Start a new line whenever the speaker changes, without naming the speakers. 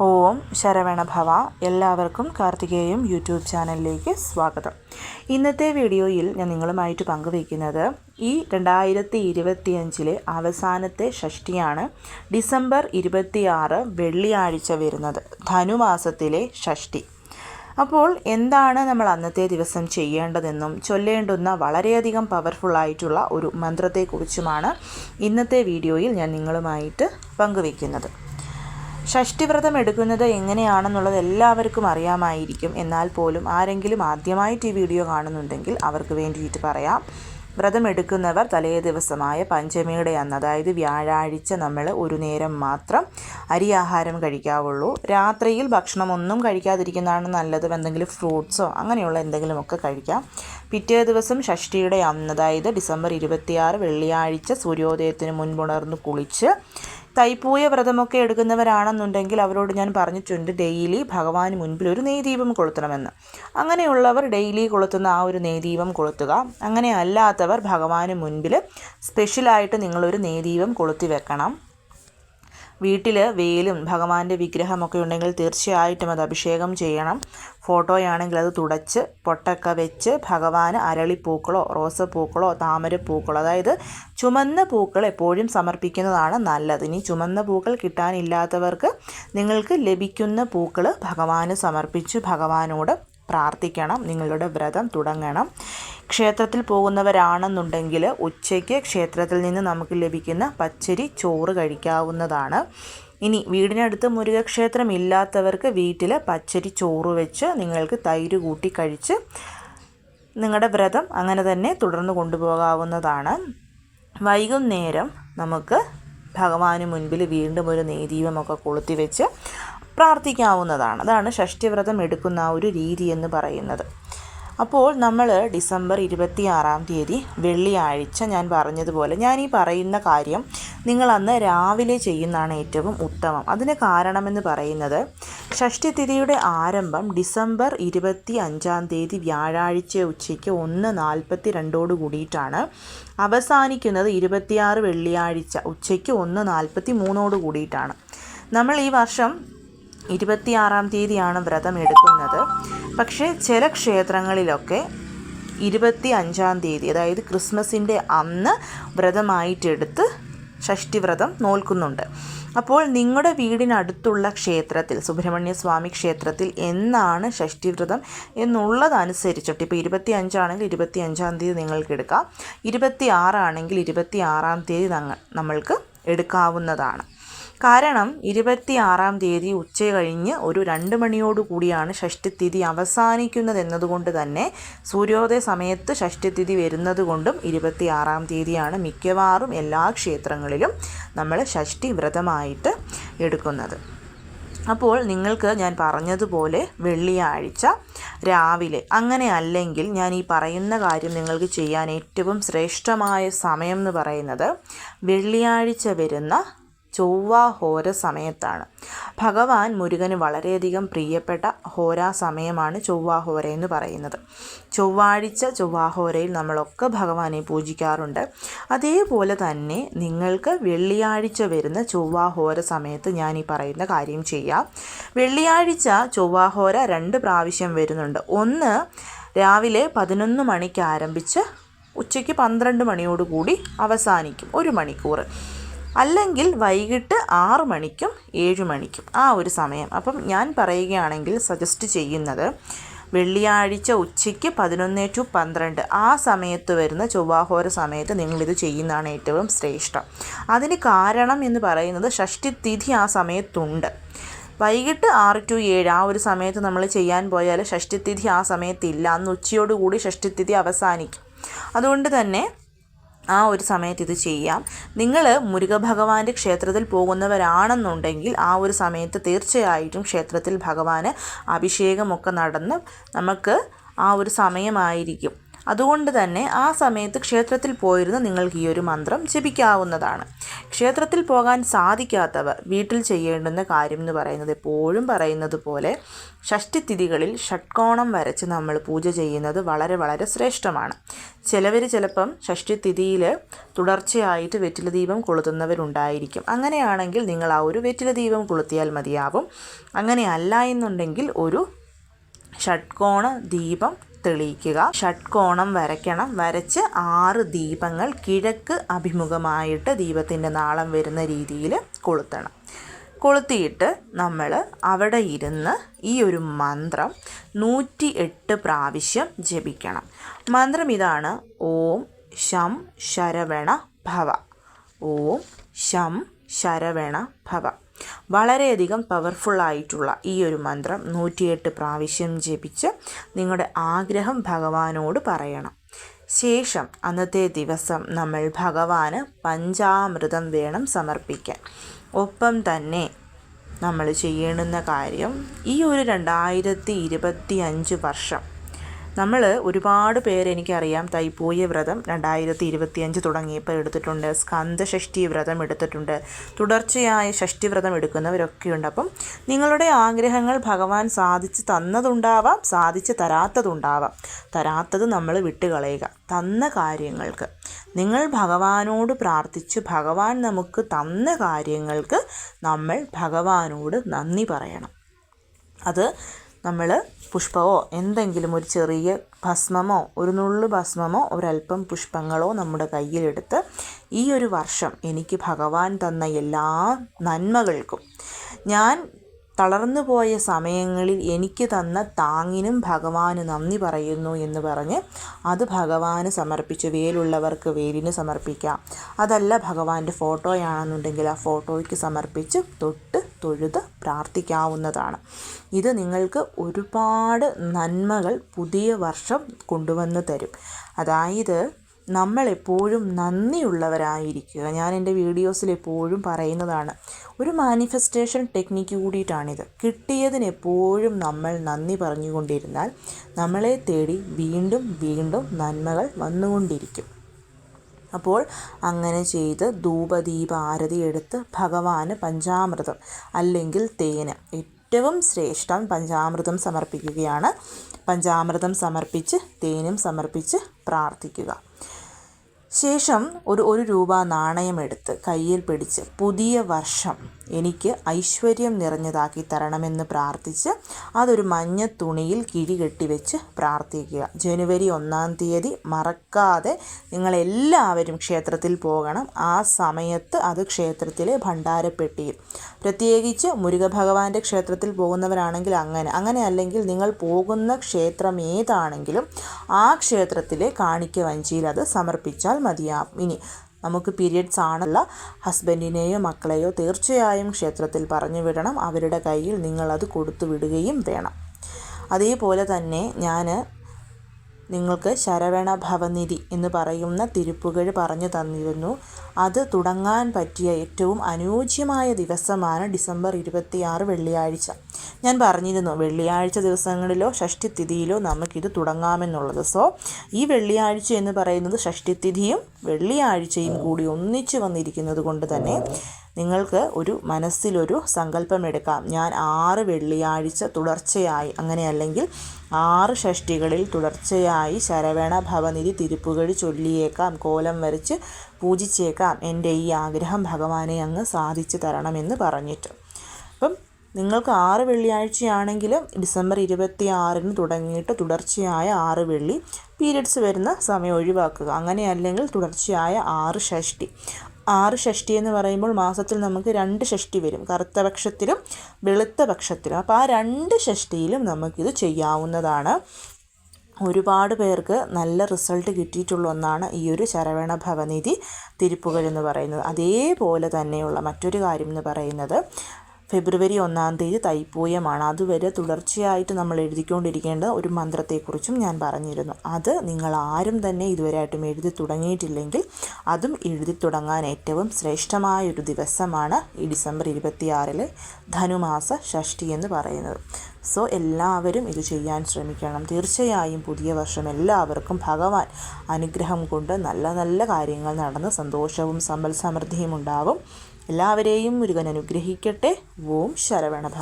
ഓം ശരവണഭവ എല്ലാവർക്കും കാർത്തികേയം യൂട്യൂബ് ചാനലിലേക്ക് സ്വാഗതം. ഇന്നത്തെ വീഡിയോയിൽ ഞാൻ നിങ്ങളുമായിട്ട് പങ്കുവയ്ക്കുന്നത് ഈ രണ്ടായിരത്തി ഇരുപത്തിയഞ്ചിലെ അവസാനത്തെ ഷഷ്ടിയാണ് ഡിസംബർ ഇരുപത്തിയാറ് വെള്ളിയാഴ്ച വരുന്നത് ധനുമാസത്തിലെ ഷഷ്ടി. അപ്പോൾ എന്താണ് നമ്മൾ അന്നത്തെ ദിവസം ചെയ്യേണ്ടതെന്നും ചൊല്ലേണ്ടുന്ന വളരെയധികം പവർഫുള്ളായിട്ടുള്ള ഒരു മന്ത്രത്തെക്കുറിച്ചുമാണ് ഇന്നത്തെ വീഡിയോയിൽ ഞാൻ നിങ്ങളുമായിട്ട് പങ്കുവയ്ക്കുന്നത്. ഷഷ്ടിവ്രതം എടുക്കുന്നത് എങ്ങനെയാണെന്നുള്ളത് എല്ലാവർക്കും അറിയാമായിരിക്കും. എന്നാൽ പോലും ആരെങ്കിലും ആദ്യമായിട്ട് ഈ വീഡിയോ കാണുന്നുണ്ടെങ്കിൽ അവർക്ക് വേണ്ടിയിട്ട് പറയാം. വ്രതം എടുക്കുന്നവർ തലേ ദിവസമായ പഞ്ചമിയുടെ അന്ന് അതായത് വ്യാഴാഴ്ച നമ്മൾ ഒരു നേരം മാത്രം അരി ആഹാരം കഴിക്കാവുള്ളൂ. രാത്രിയിൽ ഭക്ഷണമൊന്നും കഴിക്കാതിരിക്കുന്നതാണ് നല്ലത്. എന്തെങ്കിലും ഫ്രൂട്ട്സോ അങ്ങനെയുള്ള എന്തെങ്കിലുമൊക്കെ കഴിക്കാം. പിറ്റേ ദിവസം ഷഷ്ടിയുടെ അന്ന് അതായത് ഡിസംബർ ഇരുപത്തിയാറ് വെള്ളിയാഴ്ച സൂര്യോദയത്തിന് മുൻപുണർന്ന് കുളിച്ച് തൈപ്പൂയ വ്രതമൊക്കെ എടുക്കുന്നവരാണെന്നുണ്ടെങ്കിൽ അവരോട് ഞാൻ പറഞ്ഞിട്ടുണ്ട് ഡെയിലി ഭഗവാന് മുൻപിൽ ഒരു നെയ്ദീപം കൊളുത്തണമെന്ന്. അങ്ങനെയുള്ളവർ ഡെയിലി കൊളുത്തുന്ന ആ ഒരു നെയ്ദീപം കൊളുത്തുക. അങ്ങനെ അല്ലാത്തവർ ഭഗവാന് മുൻപിൽ സ്പെഷ്യലായിട്ട് നിങ്ങളൊരു നെയ്ദീപം കൊളുത്തി വെക്കണം. വീട്ടിൽ വേലും ഭഗവാന്റെ വിഗ്രഹമൊക്കെ ഉണ്ടെങ്കിൽ തീർച്ചയായിട്ടും അത് അഭിഷേകം ചെയ്യണം. ഫോട്ടോയാണെങ്കിൽ അത് തുടച്ച് പൊട്ടൊക്കെ വെച്ച് ഭഗവാന് അരളിപ്പൂക്കളോ റോസപ്പൂക്കളോ താമരപ്പൂക്കളോ അതായത് ചുമന്ന പൂക്കൾ എപ്പോഴും സമർപ്പിക്കുന്നതാണ് നല്ലത്. ഇനി ചുമന്ന പൂക്കൾ കിട്ടാനില്ലാത്തവർക്ക് നിങ്ങൾക്ക് ലഭിക്കുന്ന പൂക്കൾ ഭഗവാന് സമർപ്പിച്ച് ഭഗവാനോട് പ്രാർത്ഥിക്കണം നിങ്ങളുടെ വ്രതം തുടങ്ങണം. ക്ഷേത്രത്തിൽ പോകുന്നവരാണെന്നുണ്ടെങ്കിൽ ഉച്ചയ്ക്ക് ക്ഷേത്രത്തിൽ നിന്ന് നമുക്ക് ലഭിക്കുന്ന പച്ചരി ചോറ് കഴിക്കാവുന്നതാണ്. ഇനി വീടിനടുത്ത് മുരുകക്ഷേത്രം ഇല്ലാത്തവർക്ക് വീട്ടിൽ പച്ചരി ചോറ് വെച്ച് നിങ്ങൾക്ക് തൈര് കൂട്ടി കഴിച്ച് നിങ്ങളുടെ വ്രതം അങ്ങനെ തന്നെ തുടർന്ന് കൊണ്ടുപോകാവുന്നതാണ്. വൈകുന്നേരം നമുക്ക് ഭഗവാന് മുൻപിൽ വീണ്ടും ഒരു നെയ്ദീപമൊക്കെ കൊളുത്തി വെച്ച് പ്രാർത്ഥിക്കാവുന്നതാണ്. അതാണ് ഷഷ്ടിവ്രതം എടുക്കുന്ന ആ ഒരു രീതി എന്ന് പറയുന്നത്. അപ്പോൾ നമ്മൾ ഡിസംബർ ഇരുപത്തി ആറാം തീയതി വെള്ളിയാഴ്ച ഞാൻ പറഞ്ഞതുപോലെ ഞാൻ ഈ പറയുന്ന കാര്യം നിങ്ങൾ അന്ന് രാവിലെ ചെയ്യുന്നതാണ് ഏറ്റവും ഉത്തമം. അതിന് കാരണമെന്ന് പറയുന്നത് ഷഷ്ടിതിഥിയുടെ ആരംഭം ഡിസംബർ ഇരുപത്തി അഞ്ചാം തീയതി വ്യാഴാഴ്ച ഉച്ചയ്ക്ക് ഒന്ന് നാൽപ്പത്തി രണ്ടോട് കൂടിയിട്ടാണ്. അവസാനിക്കുന്നത് ഇരുപത്തിയാറ് വെള്ളിയാഴ്ച ഉച്ചയ്ക്ക് ഒന്ന് നാൽപ്പത്തി മൂന്നോട് കൂടിയിട്ടാണ്. നമ്മൾ ഈ വർഷം ഇരുപത്തിയാറാം തീയതിയാണ് വ്രതം എടുക്കുന്നത്. പക്ഷേ ചില ക്ഷേത്രങ്ങളിലൊക്കെ ഇരുപത്തി അഞ്ചാം തീയതി അതായത് ക്രിസ്മസിന്റെ അന്ന് വ്രതമായിട്ടെടുത്ത് ഷഷ്ടിവ്രതം നോൽക്കുന്നുണ്ട്. അപ്പോൾ നിങ്ങളുടെ വീടിനടുത്തുള്ള ക്ഷേത്രത്തിൽ സുബ്രഹ്മണ്യ സ്വാമി ക്ഷേത്രത്തിൽ എന്നാണ് ഷഷ്ടിവ്രതം എന്നുള്ളതനുസരിച്ചിട്ട് ഇപ്പോൾ ഇരുപത്തി അഞ്ചാണെങ്കിൽ ഇരുപത്തി അഞ്ചാം തീയതി നിങ്ങൾക്ക് എടുക്കാം. ഇരുപത്തി ആറാണെങ്കിൽ ഇരുപത്തി ആറാം തീയതി നമ്മൾക്ക് എടുക്കാവുന്നതാണ്. കാരണം ഇരുപത്തി ആറാം തീയതി ഉച്ച കഴിഞ്ഞ് ഒരു രണ്ട് മണിയോടുകൂടിയാണ് ഷഷ്ടിതിഥി അവസാനിക്കുന്നത് എന്നതുകൊണ്ട് തന്നെ സൂര്യോദയ സമയത്ത് ഷഷ്ടിതിഥി വരുന്നത് കൊണ്ടും ഇരുപത്തി ആറാം തീയതിയാണ് മിക്കവാറും എല്ലാ ക്ഷേത്രങ്ങളിലും നമ്മൾ ഷഷ്ടി വ്രതമായിട്ട് എടുക്കുന്നത്. അപ്പോൾ നിങ്ങൾക്ക് ഞാൻ പറഞ്ഞതുപോലെ വെള്ളിയാഴ്ച രാവിലെ അങ്ങനെ അല്ലെങ്കിൽ ഞാൻ ഈ പറയുന്ന കാര്യം നിങ്ങൾക്ക് ചെയ്യാൻ ഏറ്റവും ശ്രേഷ്ഠമായ സമയം എന്ന് പറയുന്നത് വെള്ളിയാഴ്ച വരുന്ന ചൊവ്വ ഹോര സമയത്താണ്. ഭഗവാൻ മുരുകന് വളരെയധികം പ്രിയപ്പെട്ട ഹോരാ സമയമാണ് ചൊവ്വാഹോര എന്ന് പറയുന്നത്. ചൊവ്വാഴ്ച ചൊവ്വാഹോരയിൽ നമ്മളൊക്കെ ഭഗവാനെ പൂജിക്കാറുണ്ട്. അതേപോലെ തന്നെ നിങ്ങൾക്ക് വെള്ളിയാഴ്ച വരുന്ന ചൊവ്വാഹോര സമയത്ത് ഞാൻ ഈ പറയുന്ന കാര്യം ചെയ്യാം. വെള്ളിയാഴ്ച ചൊവ്വാഹോര രണ്ട് പ്രാവശ്യം വരുന്നുണ്ട്. ഒന്ന് രാവിലെ പതിനൊന്ന് മണിക്ക് ആരംഭിച്ച് ഉച്ചയ്ക്ക് പന്ത്രണ്ട് മണിയോടുകൂടി അവസാനിക്കും. ഒരു മണിക്കൂർ അല്ലെങ്കിൽ വൈകിട്ട് ആറ് മണിക്കും ഏഴ് മണിക്കും ആ ഒരു സമയം. അപ്പം ഞാൻ പറയുകയാണെങ്കിൽ സജസ്റ്റ് ചെയ്യുന്നത് വെള്ളിയാഴ്ച ഉച്ചയ്ക്ക് പതിനൊന്ന് ടു പന്ത്രണ്ട് ആ സമയത്ത് വരുന്ന ചൊവ്വാഹോര സമയത്ത് നിങ്ങളിത് ചെയ്യുന്നതാണ് ഏറ്റവും ശ്രേഷ്ഠം. അതിന് കാരണം എന്ന് പറയുന്നത് ഷഷ്ടിതിഥി ആ സമയത്തുണ്ട്. വൈകിട്ട് ആറ് ടു ഏഴ് ആ ഒരു സമയത്ത് നമ്മൾ ചെയ്യാൻ പോയാൽ ഷഷ്ടിതിഥി ആ സമയത്തില്ല അന്ന് ഉച്ചയോടുകൂടി ഷഷ്ടിതിഥി അവസാനിക്കും. അതുകൊണ്ട് തന്നെ ആ ഒരു സമയത്ത് ഇത് ചെയ്യാം. നിങ്ങൾ മുരുകഭഗവാന്റെ ക്ഷേത്രത്തിൽ പോകുന്നവരാണെന്നുണ്ടെങ്കിൽ ആ ഒരു സമയത്ത് തീർച്ചയായിട്ടും ക്ഷേത്രത്തിൽ ഭഗവാന് അഭിഷേകമൊക്കെ നടന്ന് നമുക്ക് ആ ഒരു സമയമായിരിക്കും. അതുകൊണ്ട് തന്നെ ആ സമയത്ത് ക്ഷേത്രത്തിൽ പോയിരുന്ന് നിങ്ങൾക്ക് ഈ ഒരു മന്ത്രം ജപിക്കാവുന്നതാണ്. ക്ഷേത്രത്തിൽ പോകാൻ സാധിക്കാത്തവർ വീട്ടിൽ ചെയ്യേണ്ടുന്ന കാര്യം എന്ന് പറയുന്നത് എപ്പോഴും പറയുന്നത് പോലെ ഷഷ്ടിതിഥികളിൽ ഷട്കോണം വരച്ച് നമ്മൾ പൂജ ചെയ്യുന്നത് വളരെ വളരെ ശ്രേഷ്ഠമാണ്. ചിലവർ ചിലപ്പം ഷഷ്ടിതിഥിയിൽ തുടർച്ചയായിട്ട് വെറ്റില ദീപം കൊളുത്തുന്നവരുണ്ടായിരിക്കും. അങ്ങനെയാണെങ്കിൽ നിങ്ങൾ ആ ഒരു വെറ്റില ദീപം കൊളുത്തിയാൽ മതിയാവും. അങ്ങനെയല്ല എന്നുണ്ടെങ്കിൽ ഒരു ഷഡ്കോണ ദീപം തെളിയിക്കുക. ഷട്കോണം വരയ്ക്കണം. വരച്ച് ആറ് ദീപങ്ങൾ കിഴക്ക് അഭിമുഖമായിട്ട് ദീപത്തിന്റെ നാളം വരുന്ന രീതിയിൽ കൊളുത്തണം. കൊളുത്തിയിട്ട് നമ്മൾ അവിടെ ഇരുന്ന് ഈ ഒരു മന്ത്രം നൂറ്റി എട്ട് പ്രാവശ്യം ജപിക്കണം. മന്ത്രം ഇതാണ് ഓം ശം ശരവണ ഭവ. ഓം ശം ശരവണ ഭവ. വളരെയധികം പവർഫുള്ളായിട്ടുള്ള ഈ ഒരു മന്ത്രം നൂറ്റിയെട്ട് പ്രാവശ്യം ജപിച്ച് നിങ്ങളുടെ ആഗ്രഹം ഭഗവാനോട് പറയണം. ശേഷം അന്നത്തെ ദിവസം നമ്മൾ ഭഗവാന് പഞ്ചാമൃതം വേണം സമർപ്പിക്കാൻ. ഒപ്പം തന്നെ നമ്മൾ ചെയ്യേണ്ടുന്ന കാര്യം ഈ ഒരു രണ്ടായിരത്തി ഇരുപത്തി അഞ്ച് വർഷം നമ്മൾ ഒരുപാട് പേരെനിക്കറിയാം തൈപ്പൂയ വ്രതം രണ്ടായിരത്തി ഇരുപത്തിയഞ്ച് തുടങ്ങിയപ്പോൾ എടുത്തിട്ടുണ്ട്. സ്കന്ദഷഷ്ഠി വ്രതം എടുത്തിട്ടുണ്ട്. തുടർച്ചയായ ഷഷ്ടി വ്രതം എടുക്കുന്നവരൊക്കെയുണ്ട്. അപ്പം നിങ്ങളുടെ ആഗ്രഹങ്ങൾ ഭഗവാൻ സാധിച്ച് തന്നതുണ്ടാവാം സാധിച്ച് തരാത്തതുണ്ടാവാം. തരാത്തത് നമ്മൾ വിട്ടുകളയുക. തന്ന കാര്യങ്ങൾക്ക്. നിങ്ങൾ ഭഗവാനോട് പ്രാർത്ഥിച്ച് ഭഗവാൻ നമുക്ക് തന്ന കാര്യങ്ങൾക്ക് നമ്മൾ ഭഗവാനോട് നന്ദി പറയണം. അത് നമ്മൾ പുഷ്പമോ എന്തെങ്കിലും ഒരു ചെറിയ ഭസ്മമോ ഒരു നുള്ളു ഭസ്മമോ ഒരല്പം പുഷ്പങ്ങളോ നമ്മുടെ കയ്യിലെടുത്ത് ഈ ഒരു വർഷം എനിക്ക് ഭഗവാൻ തന്ന എല്ലാ നന്മകൾക്കും ഞാൻ തളർന്നു പോയ സമയങ്ങളിൽ എനിക്ക് തന്ന താങ്ങിനും ഭഗവാന് നന്ദി പറയുന്നു എന്ന് പറഞ്ഞ് അത് ഭഗവാന് സമർപ്പിച്ച് വേലുള്ളവർക്ക് വേലിന് സമർപ്പിക്കാം. അതല്ല ഭഗവാന്റെ ഫോട്ടോയാണെന്നുണ്ടെങ്കിൽ ആ ഫോട്ടോയ്ക്ക് സമർപ്പിച്ച് തൊട്ട് തൊഴുത് പ്രാർത്ഥിക്കാവുന്നതാണ്. ഇത് നിങ്ങൾക്ക് ഒരുപാട് നന്മകൾ പുതിയ വർഷം കൊണ്ടുവന്ന് തരും. അതായത് നമ്മളെപ്പോഴും നന്ദിയുള്ളവരായിരിക്കുക. ഞാൻ എന്റെ വീഡിയോസിൽ എപ്പോഴും പറയുന്നതാണ് ഒരു മാനിഫെസ്റ്റേഷൻ ടെക്നിക്ക് കൂടിയിട്ടാണിത്. കിട്ടിയതിന് എപ്പോഴും നമ്മൾ നന്ദി പറഞ്ഞുകൊണ്ടിരുന്നാൽ നമ്മളെ തേടി വീണ്ടും വീണ്ടും നന്മകൾ വന്നുകൊണ്ടിരിക്കും. അപ്പോൾ അങ്ങനെ ചെയ്ത് ധൂപദീപ ആരതി എടുത്ത് ഭഗവാന് പഞ്ചാമൃതം അല്ലെങ്കിൽ തേന് ഏറ്റവും ശ്രേഷ്ഠം പഞ്ചാമൃതം സമർപ്പിക്കുകയാണ്. പഞ്ചാമൃതം സമർപ്പിച്ച് തേനും സമർപ്പിച്ച് പ്രാർത്ഥിക്കുക. ശേഷം ഒരു ഒരു രൂപ നാണയമെടുത്ത് കയ്യിൽ പിടിച്ച് പുതിയ വർഷം എനിക്ക് ഐശ്വര്യം നിറഞ്ഞതാക്കി തരണമെന്ന് പ്രാർത്ഥിച്ച് അതൊരു മഞ്ഞ തുണിയിൽ കിഴി കെട്ടിവെച്ച് പ്രാർത്ഥിക്കുക. ജനുവരി ഒന്നാം തീയതി മറക്കാതെ നിങ്ങളെല്ലാവരും ക്ഷേത്രത്തിൽ പോകണം. ആ സമയത്ത് അത് ക്ഷേത്രത്തിലെ ഭണ്ഡാരപ്പെട്ടിയിൽ പ്രത്യേകിച്ച് മുരുകഭഗവാന്റെ ക്ഷേത്രത്തിൽ പോകുന്നവരാണെങ്കിൽ അങ്ങനെ. അങ്ങനെ അല്ലെങ്കിൽ നിങ്ങൾ പോകുന്ന ക്ഷേത്രം ഏതാണെങ്കിലും ആ ക്ഷേത്രത്തിലെ കാണിക്ക വഞ്ചിയിൽ അത് സമർപ്പിച്ചാൽ മതിയാകും ഇനി നമുക്ക് പീരിയഡ്സ് ആണുള്ള ഹസ്ബൻഡിനെയോ മക്കളെയോ തീർച്ചയായും ക്ഷേത്രത്തിൽ പറഞ്ഞു വിടണം. അവരുടെ കയ്യിൽ നിങ്ങളത് കൊടുത്തു വിടുകയും വേണം. അതേപോലെ തന്നെ ഞാൻ നിങ്ങൾക്ക് ശരവണ ഭവനിധി എന്ന് പറയുന്ന തിരുപ്പുകഴ് പറഞ്ഞു തന്നിരുന്നു. അത് തുടങ്ങാൻ പറ്റിയ ഏറ്റവും അനുയോജ്യമായ ദിവസമാണ് ഡിസംബർ ഇരുപത്തിയാറ് വെള്ളിയാഴ്ച. ഞാൻ പറഞ്ഞിരുന്നു വെള്ളിയാഴ്ച ദിവസങ്ങളിലോ ഷഷ്ടിതിഥിയിലോ നമുക്കിത് തുടങ്ങാമെന്നുള്ളത്. സോ ഈ വെള്ളിയാഴ്ച എന്ന് പറയുന്നത് ഷഷ്ടിതിഥിയും വെള്ളിയാഴ്ചയും കൂടി ഒന്നിച്ചു വന്നിരിക്കുന്നത് കൊണ്ട് തന്നെ നിങ്ങൾക്ക് ഒരു മനസ്സിലൊരു സങ്കല്പമെടുക്കാം ഞാൻ ആറ് വെള്ളിയാഴ്ച തുടർച്ചയായി അങ്ങനെ അല്ലെങ്കിൽ ആറ് ഷഷ്ടികളിൽ തുടർച്ചയായി ശരവണ ഭവനിധി തിരുപ്പുകഴി ചൊല്ലിയേക്കാം കോലം വരച്ച് പൂജിച്ചേക്കാം. എന്റെ ഈ ആഗ്രഹം ഭഗവാനെ അങ്ങ് സാധിച്ചു തരണമെന്ന് പറഞ്ഞിട്ട്. നിങ്ങൾക്ക് ആറ് വെള്ളിയാഴ്ചയാണെങ്കിൽ ഡിസംബർ ഇരുപത്തി ആറിന് തുടങ്ങിയിട്ട് തുടർച്ചയായ ആറ് വെള്ളി പീരിയഡ്സ് വരുന്ന സമയം ഒഴിവാക്കുക. അങ്ങനെ അല്ലെങ്കിൽ തുടർച്ചയായ ആറ് ഷഷ്ടി. ആറ് ഷഷ്ടി എന്ന് പറയുമ്പോൾ മാസത്തിൽ നമുക്ക് രണ്ട് ഷഷ്ടി വരും. കറുത്ത പക്ഷത്തിലും വെളുത്ത പക്ഷത്തിലും അപ്പോൾ ആ രണ്ട് ഷഷ്ടിയിലും നമുക്കിത് ചെയ്യാവുന്നതാണ്. ഒരുപാട് പേർക്ക് നല്ല റിസൾട്ട് കിട്ടിയിട്ടുള്ള ഒന്നാണ് ഈ ഒരു ശരവണ ഭവനിധി തിരുപ്പുകൾ എന്ന് പറയുന്നത്. അതേപോലെ തന്നെയുള്ള മറ്റൊരു കാര്യം എന്ന് പറയുന്നത് ഫെബ്രുവരി ഒന്നാം തീയതി തൈപ്പൂയമാണ്. അതുവരെ തുടർച്ചയായിട്ട് നമ്മൾ എഴുതിക്കൊണ്ടിരിക്കേണ്ട ഒരു മന്ത്രത്തെക്കുറിച്ചും ഞാൻ പറഞ്ഞിരുന്നു. അത് നിങ്ങൾ ആരും തന്നെ ഇതുവരെയായിട്ടും എഴുതി തുടങ്ങിയിട്ടില്ലെങ്കിൽ അതും എഴുതി തുടങ്ങാൻ ഏറ്റവും ശ്രേഷ്ഠമായ ഒരു ദിവസമാണ് ഈ ഡിസംബർ ഇരുപത്തിയാറിലെ ധനുമാസ ഷഷ്ടി എന്ന് പറയുന്നത്. സോ എല്ലാവരും ഇത് ചെയ്യാൻ ശ്രമിക്കണം. തീർച്ചയായും പുതിയ വർഷം എല്ലാവർക്കും ഭഗവാൻ അനുഗ്രഹം കൊണ്ട് നല്ല നല്ല കാര്യങ്ങൾ നടന്ന് സന്തോഷവും സമ്പൽ സമൃദ്ധിയും ഉണ്ടാവും. എല്ലാവരെയും മുരുകൻ അനുഗ്രഹിക്കട്ടെ. ഓം ശരവണഭവ.